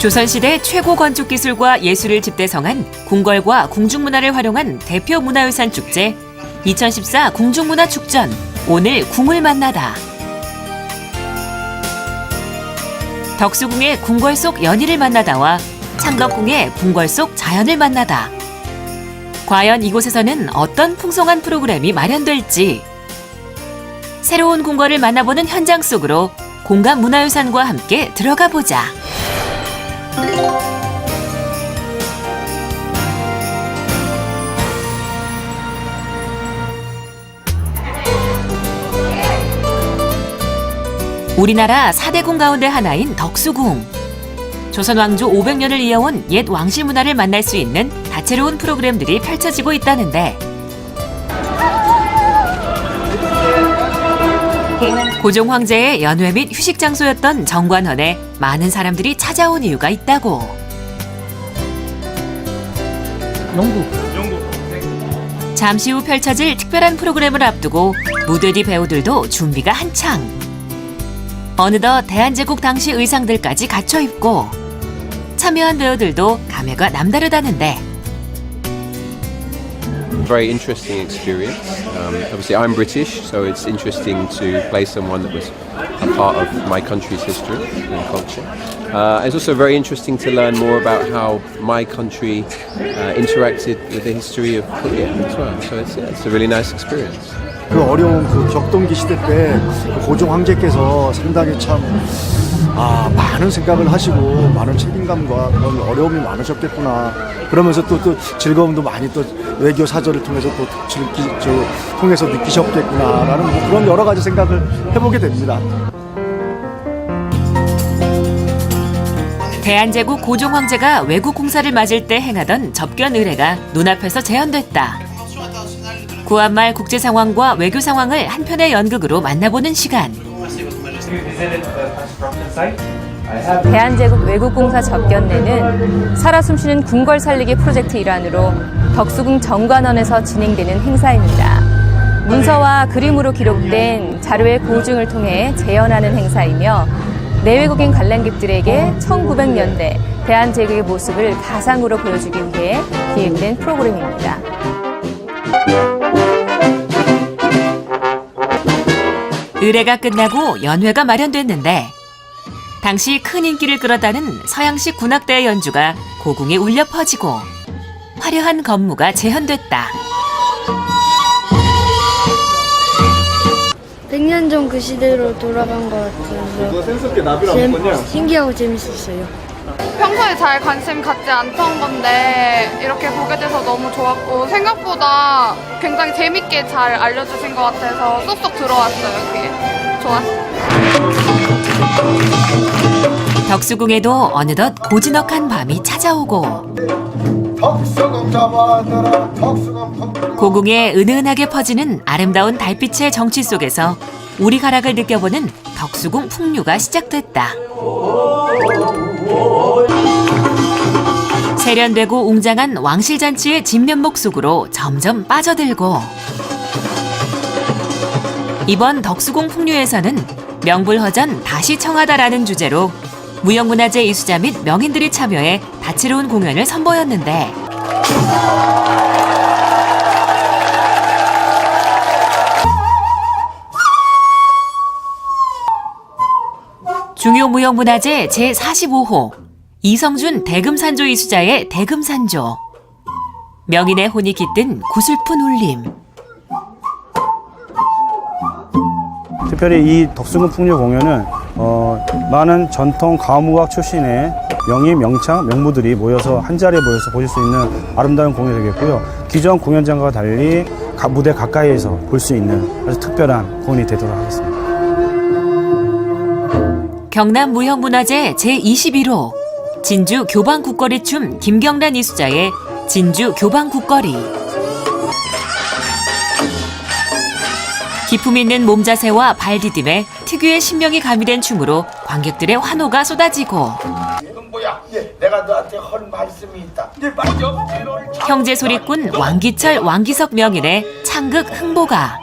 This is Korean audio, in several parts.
조선시대 최고 건축 기술과 예술을 집대성한 궁궐과 궁중문화를 활용한 대표 문화유산 축제 2014 궁중문화 축전 오늘 궁을 만나다. 덕수궁의 궁궐 속 연희를 만나다와 창덕궁의 궁궐 속 자연을 만나다. 과연 이곳에서는 어떤 풍성한 프로그램이 마련될지 새로운 궁궐을 만나보는 현장 속으로 공간 문화유산과 함께 들어가 보자. 우리나라 4대궁 가운데 하나인 덕수궁. 조선 왕조 500년을 이어온 옛 왕실 문화를 만날 수 있는 다채로운 프로그램들이 펼쳐지고 있다는데 고종 황제의 연회 및 휴식 장소였던 정관원에 많은 사람들이 찾아온 이유가 있다고. 영국. 잠시 후 펼쳐질 특별한 프로그램을 앞두고 무대 뒤 배우들도 준비가 한창. 어느덧 대한제국 당시 의상들까지 갖춰 입고 참여한 배우들도 감회가 남다르다는데 very interesting experience. Um, obviously, I'm British, so it's interesting to play someone that was a part of my country's history and culture. Uh, it's also very interesting to learn more about how my country uh, interacted with the history of Korea as well. So it's, yeah, it's a really nice experience. 그 어려운 그 격동기 시대 때그 고종 황제께서 상당히 참 아, 많은 생각을 하시고 많은 책임감과 그런 어려움이 많으셨겠구나. 그러면서 또, 또 즐거움도 많이 또 외교 사절을 통해서 또 즐기, 저, 통해서 느끼셨겠구나라는 뭐 그런 여러 가지 생각을 해보게 됩니다. 대한제국 고종 황제가 외국 공사를 맞을 때 행하던 접견 의례가 눈앞에서 재현됐다. 구한말 국제 상황과 외교 상황을 한편의 연극으로 만나보는 시간. 대한제국 외국공사 접견내는 살아 숨쉬는 궁궐 살리기 프로젝트 일환으로 덕수궁 정관원에서 진행되는 행사입니다. 문서와 그림으로 기록된 자료의 고증을 통해 재현하는 행사이며 내외국인 관람객들에게 1900년대 대한제국의 모습을 가상으로 보여주기 위해 기획된 프로그램입니다. 의례가 끝나고 연회가 마련됐는데 당시 큰 인기를 끌었다는 서양식 군악대의 연주가 고궁에 울려 퍼지고 화려한 건무가 재현됐다. 100년 전 그 시대로 돌아간 것 같아서 재밌, 신기하고 재밌었어요. 평소에 잘 관심 갖지 않던 건데 이렇게 보게 돼서 너무 좋았고 생각보다 굉장히 재밌게 잘 알려주신 것 같아서 쏙쏙 들어왔어요. 귀에 좋았어요. 덕수궁에도 어느덧 고즈넉한 밤이 찾아오고 고궁에 은은하게 퍼지는 아름다운 달빛의 정취 속에서 우리 가락을 느껴보는 덕수궁 풍류가 시작됐다. 세련되고 웅장한 왕실잔치의 진면목 속으로 점점 빠져들고 이번 덕수궁 풍류에서는 명불허전 다시 청하다라는 주제로 무형문화재 이수자 및 명인들이 참여해 다채로운 공연을 선보였는데 중요 무형문화재 제45호 이성준 대금산조 이수자의 대금산조 명인의 혼이 깃든 구슬픈 울림 특별히 이 덕수궁 풍류 공연은 어, 많은 전통 가무각 출신의 명의 명창 명무들이 모여서 한 자리에 모여서 보실 수 있는 아름다운 공연이 되겠고요. 기존 공연장과 달리 가- 무대 가까이에서 볼 수 있는 아주 특별한 공연이 되도록 하겠습니다. 경남 무형문화재 제21호 진주 교방 국거리 춤 김경란 이수자의 진주 교방 국거리. 기품 있는 몸 자세와 발 디딤에 특유의 신명이 가미된 춤으로 관객들의 환호가 쏟아지고. 뭐야? 내가 너한테 할 말씀이 있다. 네 형제 소리꾼 왕기철 왕기석 명인의 창극 흥보가.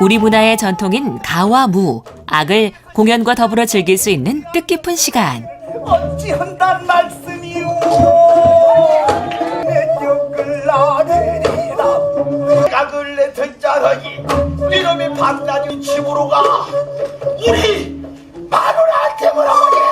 우리 문화의 전통인 가와 무 악을 공연과 더불어 즐길 수 있는 뜻깊은 시간. 어찌한단 말씀이오 내 격을 나르리라 각을 내 듣자더니 이놈이 박나니 집으로 가 우리 마누라한테 물어보냐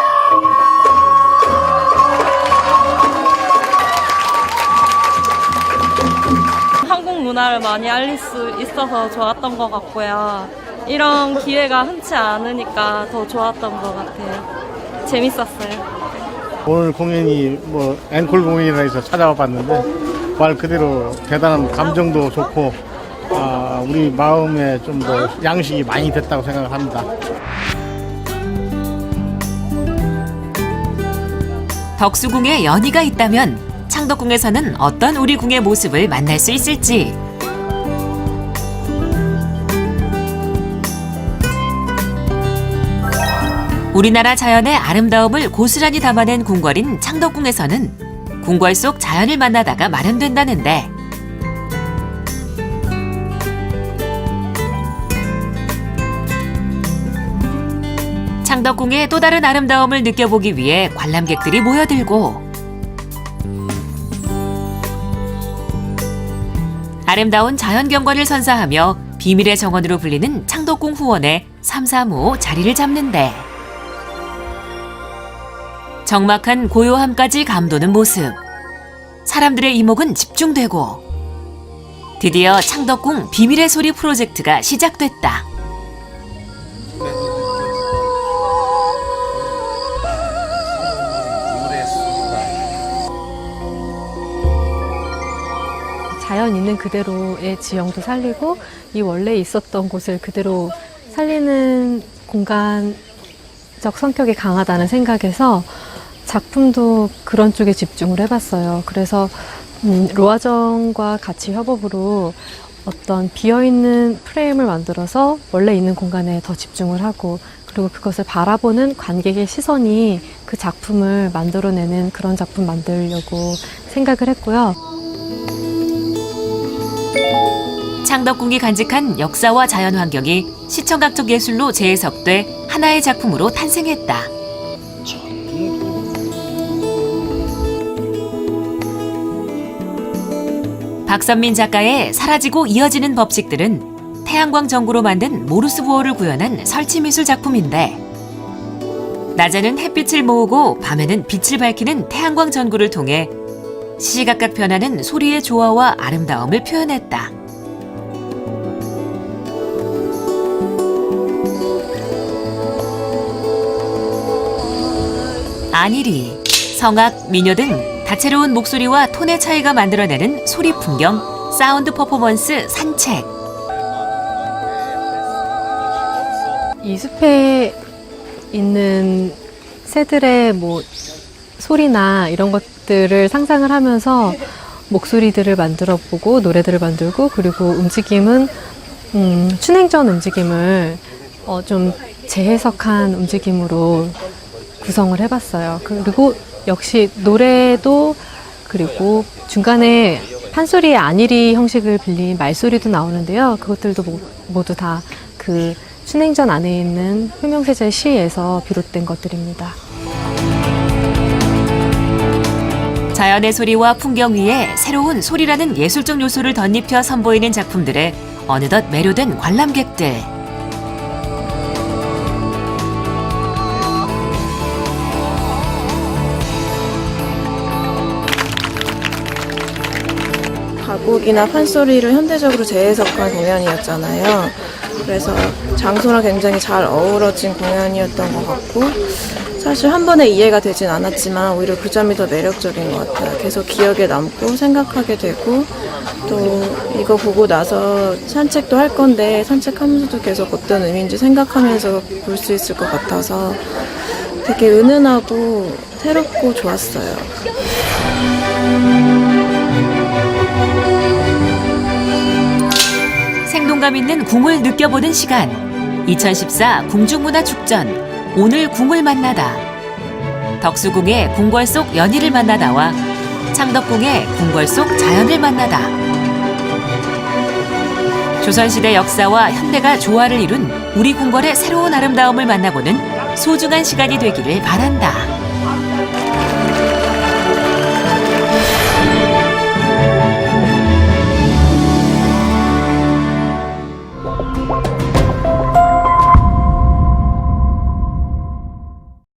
한국 문화를 많이 알릴 수 있어서 좋았던 것 같고요. 이런 기회가 흔치 않으니까 더 좋았던 것 같아요. 재밌었어요. 오늘 공연이 뭐 앵콜 공연이라 해서 찾아와 봤는데 말 그대로 대단한 감정도 좋고 아, 우리 마음에 좀 더 양식이 많이 됐다고 생각합니다. 덕수궁에 연희가 있다면 창덕궁에서는 어떤 우리 궁의 모습을 만날 수 있을지. 우리나라 자연의 아름다움을 고스란히 담아낸 궁궐인 창덕궁에서는 궁궐 속 자연을 만나다가 마련된다는데. 창덕궁의 또 다른 아름다움을 느껴보기 위해 관람객들이 모여들고 아름다운 자연 경관을 선사하며 비밀의 정원으로 불리는 창덕궁 후원에 삼삼오오 자리를 잡는데 적막한 고요함까지 감도는 모습 사람들의 이목은 집중되고 드디어 창덕궁 비밀의 소리 프로젝트가 시작됐다. 자연 있는 그대로의 지형도 살리고 이 원래 있었던 곳을 그대로 살리는 공간적 성격이 강하다는 생각에서 작품도 그런 쪽에 집중을 해봤어요. 그래서 음, 로아정과 같이 협업으로 어떤 비어있는 프레임을 만들어서 원래 있는 공간에 더 집중을 하고 그리고 그것을 바라보는 관객의 시선이 그 작품을 만들어내는 그런 작품 만들려고 생각을 했고요. 창덕궁이 간직한 역사와 자연 환경이 시청각적 예술로 재해석돼 하나의 작품으로 탄생했다. 박선민 작가의 사라지고 이어지는 법칙들은 태양광 전구로 만든 모르스 부호를 구현한 설치 미술 작품인데 낮에는 햇빛을 모으고 밤에는 빛을 밝히는 태양광 전구를 통해 시시각각 변하는 소리의 조화와 아름다움을 표현했다. 안일이, 성악, 미녀 등 다채로운 목소리와 톤의 차이가 만들어내는 소리 풍경, 사운드 퍼포먼스 산책. 이 숲에 있는 새들의 뭐 소리나 이런 것들을 상상을 하면서 목소리들을 만들어 보고 노래들을 만들고 그리고 움직임은 음, 춘행전 움직임을 어, 좀 재해석한 움직임으로 구성을 해봤어요. 그리고 역시 노래도 그리고 중간에 판소리의 안일이 형식을 빌린 말소리도 나오는데요. 그것들도 모- 모두 다그 춘행전 안에 있는 효명세자의 시에서 비롯된 것들입니다. 자연의 소리와 풍경 위에 새로운 소리라는 예술적 요소를 덧입혀 선보이는 작품들에 어느덧 매료된 관람객들. 가곡이나 판소리를 현대적으로 재해석한 공연이었잖아요. 그래서 장소랑 굉장히 잘 어우러진 공연이었던 것 같고 사실 한 번에 이해가 되진 않았지만 오히려 그 점이 더 매력적인 것 같아요. 계속 기억에 남고 생각하게 되고 또 이거 보고 나서 산책도 할 건데 산책하면서도 계속 어떤 의미인지 생각하면서 볼 수 있을 것 같아서 되게 은은하고 새롭고 좋았어요. 생동감 있는 궁을 느껴보는 시간. 2014 궁중문화축전. 오늘 궁을 만나다. 덕수궁의 궁궐 속 연희를 만나다와 창덕궁의 궁궐 속 자연을 만나다. 조선시대 역사와 현대가 조화를 이룬 우리 궁궐의 새로운 아름다움을 만나보는 소중한 시간이 되기를 바란다.